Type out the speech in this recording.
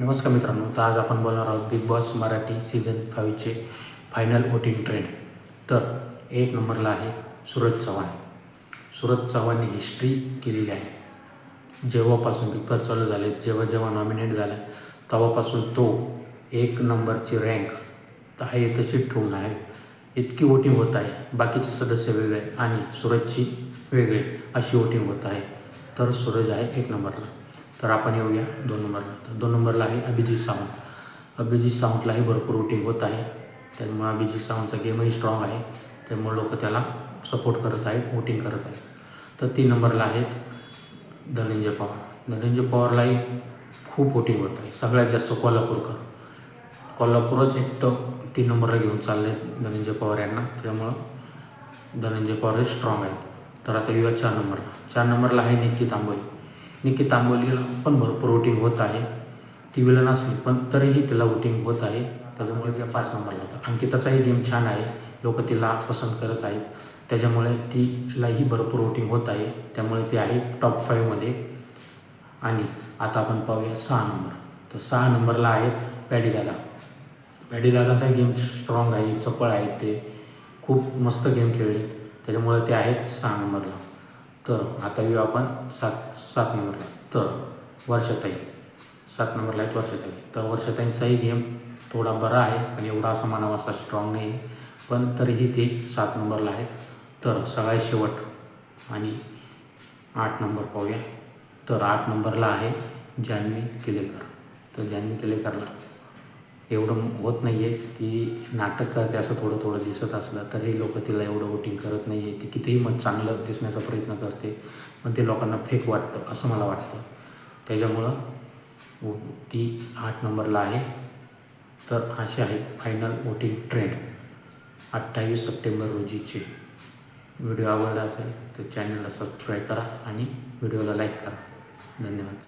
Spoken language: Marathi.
नमस्कार मित्रांनो तर आज आपण बोलणार आहोत बिग बॉस मराठी सीझन फाईव्हचे फायनल वोटिंग ट्रेंड तर एक नंबरला आहे सूरज चव्हाण. सूरज चव्हाणने हिस्ट्री केलेली आहे. जेव्हापासून बिग बॉस चालू झाले जेव्हा जेव्हा नॉमिनेट झाला तेव्हापासून तो एक नंबरची रँक तर आहे तशी ठेवून आहे. इतकी वोटिंग होत आहे. बाकीचे सदस्य वेगळे आणि सूरजची वेगळे अशी वोटिंग होत आहे. तर सूरज आहे एक नंबरला. तर आपण येऊया दोन नंबरला. तर दोन नंबरला आहे अभिजित सावंत. अभिजित सावंतलाही भरपूर वोटिंग होत आहे. त्यामुळे अभिजित सावंतचा गेमही स्ट्रॉंग आहे. त्यामुळे लोक त्याला सपोर्ट करत आहेत वोटिंग करत आहेत. तर तीन नंबरला आहेत धनंजय पवार. धनंजय पवारलाही खूप वोटिंग होत आहे. सगळ्यात जास्त कोल्हापूरकर. कोल्हापूरच एकटं तीन नंबरला घेऊन चालले धनंजय पवार यांना. त्यामुळं धनंजय पवार हे स्ट्रॉंग आहेत. तर आता येऊया चार नंबरला. चार नंबरला आहे निक्की तांबोली निकित आंबोलीला पण भरपूर वोटिंग होत आहे. ती विलन असली पण तरीही तिला वोटिंग होत आहे. त्याच्यामुळे त्या पाच नंबरला होता. अंकिताचाही गेम छान आहे. लोक तिला पसंत करत आहेत. त्याच्यामुळे तिलाही भरपूर वोटिंग होत आहे. त्यामुळे ती आहे टॉप फाईव्हमध्ये आणि आता आपण पाहूया सहा नंबर. तर सहा नंबरला आहेत पॅडी दादा. पॅडी दादाचा गेम स्ट्रॉंग आहे. चपळ आहेत ते. खूप मस्त गेम खेळले. त्याच्यामुळे ते आहेत सहा नंबरला. तर आता येऊ आपण सात सात नंबरला तर वर्षाताई सात नंबरला आहेत वर्षाताई. तर वर्षाताईंचाही गेम थोडा बरा आहे पण एवढा असा म्हणावा असा स्ट्रॉंग नाही आहे पण तरीही ते सात नंबरला आहेत. तर सगळ्यात शेवट आणि आठ नंबर पाहूया. तर आठ नंबरला आहे जान्हवी केलेकर. तर जान्हवी केलेकरला एवढं होत नाही आहे ती नाटक करते असं थोडं थोडं दिसत असलं तरी लोक तिला एवढं वोटिंग करत नाही आहे कितीही मग चांगलं दिसण्याचा प्रयत्न करते पण ते लोकांना फेक वाटतं असं मला वाटतं. त्याच्यामुळं ती आठ नंबरला आहे. तर असे आहे फायनल वोटिंग ट्रेंड. अठ्ठावीस सप्टेंबर रोजीचे व्हिडिओ आवडला असेल तर चॅनलला सबस्क्राईब करा आणि व्हिडिओला लाईक करा. धन्यवाद.